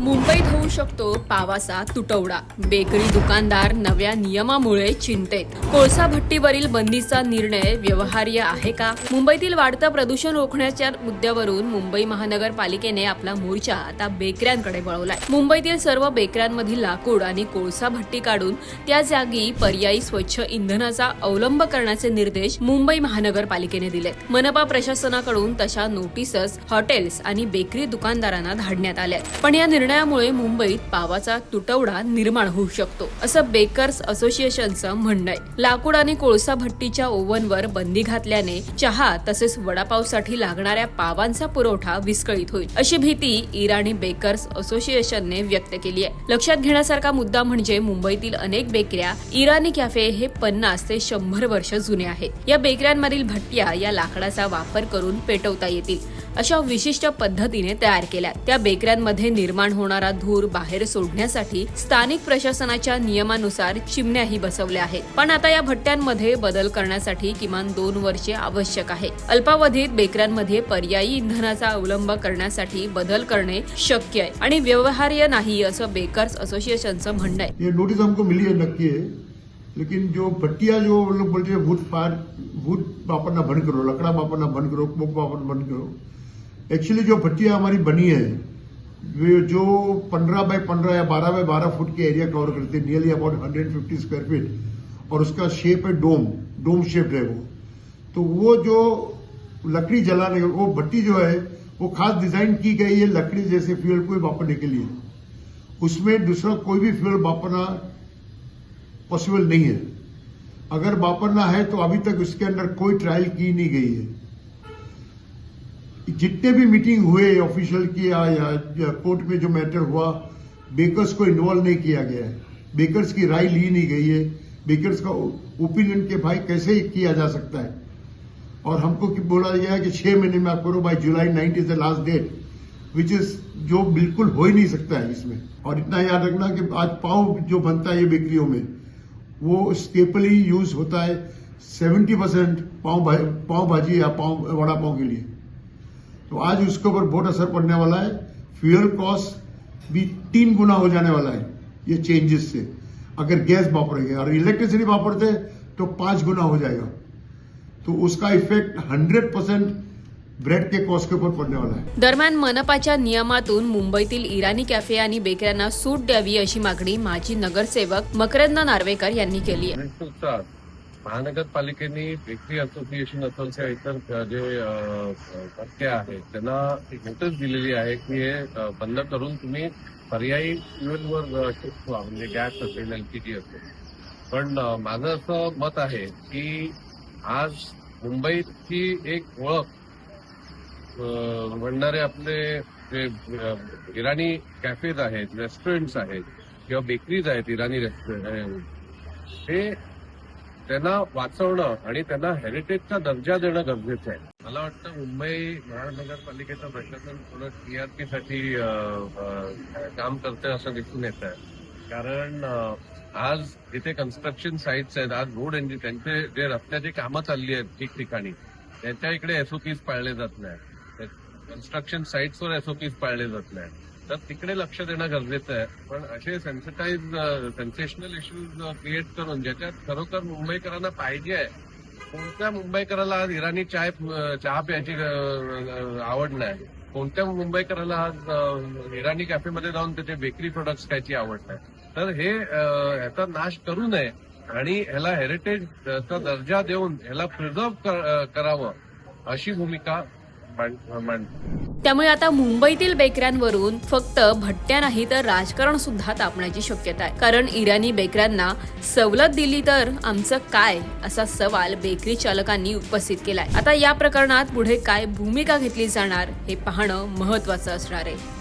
मुंबईत होऊ शकतो पावाचा तुटवडा. बेकरी दुकानदार नव्या नियमामुळे चिंतेत. कोळसा भट्टीवरील बंदीचा निर्णय व्यवहार्य आहे का? मुंबईतील वाढतं प्रदूषण रोखण्याच्या मुद्द्यावरून मुंबई महानगरपालिकेने आपला मोर्चा आता बेकऱ्यांकडे वळवलाय. मुंबईतील सर्व बेकऱ्यांमधील लाकूड आणि कोळसा भट्टी काढून त्या जागी पर्यायी स्वच्छ इंधनाचा अवलंब करण्याचे निर्देश मुंबई महानगरपालिकेने दिलेत. मनपा प्रशासनाकडून तशा नोटीसस हॉटेल्स आणि बेकरी दुकानदारांना धाडण्यात आल्या पण या निर्णयामुळे मुंबईत पावाचा तुटवडा निर्माण होऊ शकतो असं बेकर्स असोसिएशनचं म्हणणं आहे. लाकूड आणि कोळसा भट्टीच्या ओव्हनवर बंदी घातल्याने चहा तसेच वडापावसाठी लागणाऱ्या पावांचा पुरवठा विस्कळीत होईल अशी भीती इराणी बेकर्स असोसिएशनने व्यक्त केली आहे. लक्षात घेण्यासारखा मुद्दा म्हणजे मुंबईतील अनेक बेकऱ्या इराणी कॅफे हे पन्नास ते शंभर वर्ष जुने आहेत या बेकऱ्यांमधील भट्ट्या या लाकडाचा वापर करून पेटवता येतील. अशा विशिष्ट पद्धतीने तयार केल्या. त्या बेकऱ्यांमध्ये निर्माण होणारा धूर बाहेर सोडण्यासाठी स्थानिक प्रशासनाच्या नियमानुसार चिमण्याही बसवल्या आहेत. पण आता या भट्ट्यांमध्ये बदल करण्यासाठी किमान दोन वर्षे आवश्यक आहे. अल्पावधीत बेकऱ्यांमध्ये पर्यायी इंधनाचा अवलंब करण्यासाठी बदल करणे शक्य आहे आणि व्यवहार्य नाही असं बेकर्स असोसिएशनचं म्हणणं आहे. ये नोटिस हमको मिली है नक्की है. लेकिन जो भट्टिया जो लोग बोलते हैं भूत पार भूत वापरना बंद करो लकड़ा वापरना बंद करो स्मोक वापरना बंद करो एक्चुअली जो भट्टिया हमारी बनी है, वे जो 15 बाय 15 या 12 बाय 12 फुट के एरिया कवर करते हैं नियरली अबाउट 150 स्क्वायर फीट और उसका शेप है डोम डोम शेप है वो। तो वो जो लकड़ी जलाने वो भट्टी जो है, वो खास डिज़ाइन की गई है लकड़ी जैसे फ्यूल को वापरने के लिए। उसमें दूसरा कोई भी फ्यूल वापरना पॉसिबल नहीं है। अगर वापरना है तो अभी तक उसके अंदर कोई ट्रायल की नहीं गई है। जितने भी मीटिंग हुए ऑफिशियल की या, या, या कोर्ट में जो मैटर हुआ बेकर्स को इन्वॉल्व नहीं किया गया है। बेकर्स की राय ली नहीं गई है। बेकर्स का ओपिनियन के भाई कैसे किया जा सकता है? और हमको बोला गया है कि छह महीने में आप करो by July ninth is the last date which is जो बिल्कुल हो ही नहीं सकता है इसमें। और इतना याद रखना कि आज पाव जो बनता है ये बेकरियों में वो स्टेपली यूज़ होता है। सेवेंटी परसेंट पाव भाजी या पाव वड़ा पाव के लिए। तो आज उसके ऊपर बहुत असर पड़ने वाला है। फ्यूल कॉस्ट भी तीन गुना हो जाने वाला है ये चेंजेस से। अगर गैस वापरेंगे और इलेक्ट्रिसिटी वापरते तो पांच गुना हो जाएगा। तो उसका इफेक्ट हंड्रेड परसेंट ब्रेड के कॉस्ट के ऊपर पड़ने वाला है। दरम्यान मनपाच्या नियमातून मुंबईतील इराणी कॅफे आणि बेकऱ्यांना सूट द्यावी अशी मागणी माजी नगरसेवक मकरंद नार्वेकर यांनी केली आहे. महानगरपालिकेने बेकरी असोसिएशन असोसिया इतर जे पत्ते आहेत त्यांना नोटीस दिलेली आहे की हे बंद करून तुम्ही पर्यायी फ्युएलवर शिफ्ट व्हा म्हणजे गॅस असेल एलपीजी असेल. पण माझं असं मत आहे की आज मुंबईची एक ओळख म्हणणारे आपले जे इराणी कॅफेज आहेत रेस्टॉरंट्स आहेत किंवा बेकरीज आहेत इराणी रेस्टॉरंट हे त्यांना वाचवणं आणि त्यांना हेरिटेजचा दर्जा देणं गरजेचं आहे. मला वाटतं मुंबई महानगरपालिकेचं प्रशासन थोडं टीआरपी साठी काम करतंय असं दिसून येत आहे. कारण आज इथे कन्स्ट्रक्शन साईट्स आहेत आज रोड इंजिन त्यांचे जे रस्त्याची कामं चालली आहेत ठिकठिकाणी त्यांच्या इकडे एसओपीज पाळले जात नाही कन्स्ट्रक्शन साईट्सवर एसओपीज पाळले जात नाही तर तिकडे लक्ष देणं गरजेचं आहे. पण असे सेन्सिटाईज सेन्सेशनल इश्यूज क्रिएट करून ज्याच्यात खरोखर मुंबईकरांना पाहिजे आहे कोणत्या मुंबईकराला आज इराणी चाय चहा प्यायची आवड नाही. कोणत्या मुंबईकराला आज इराणी कॅफेमध्ये जाऊन त्याचे बेकरी प्रोडक्ट्स खायची आवड नाही. तर हे याचा ह्याचा नाश करू नये आणि ह्याला हेरिटेजचा दर्जा देऊन ह्याला प्रिझर्व करावं अशी भूमिका त्यामुळे आता मुंबईतील बेकऱ्यांवरून फक्त भट्ट्या नाही तर राजकारण सुद्धा तापण्याची शक्यता आहे. कारण इराणी बेकऱ्यांना सवलत दिली तर आमचं काय असा सवाल बेकरी चालकांनी उपस्थित केलाय. आता या प्रकरणात पुढे काय भूमिका घेतली जाणार हे पाहणं महत्वाचं असणार आहे.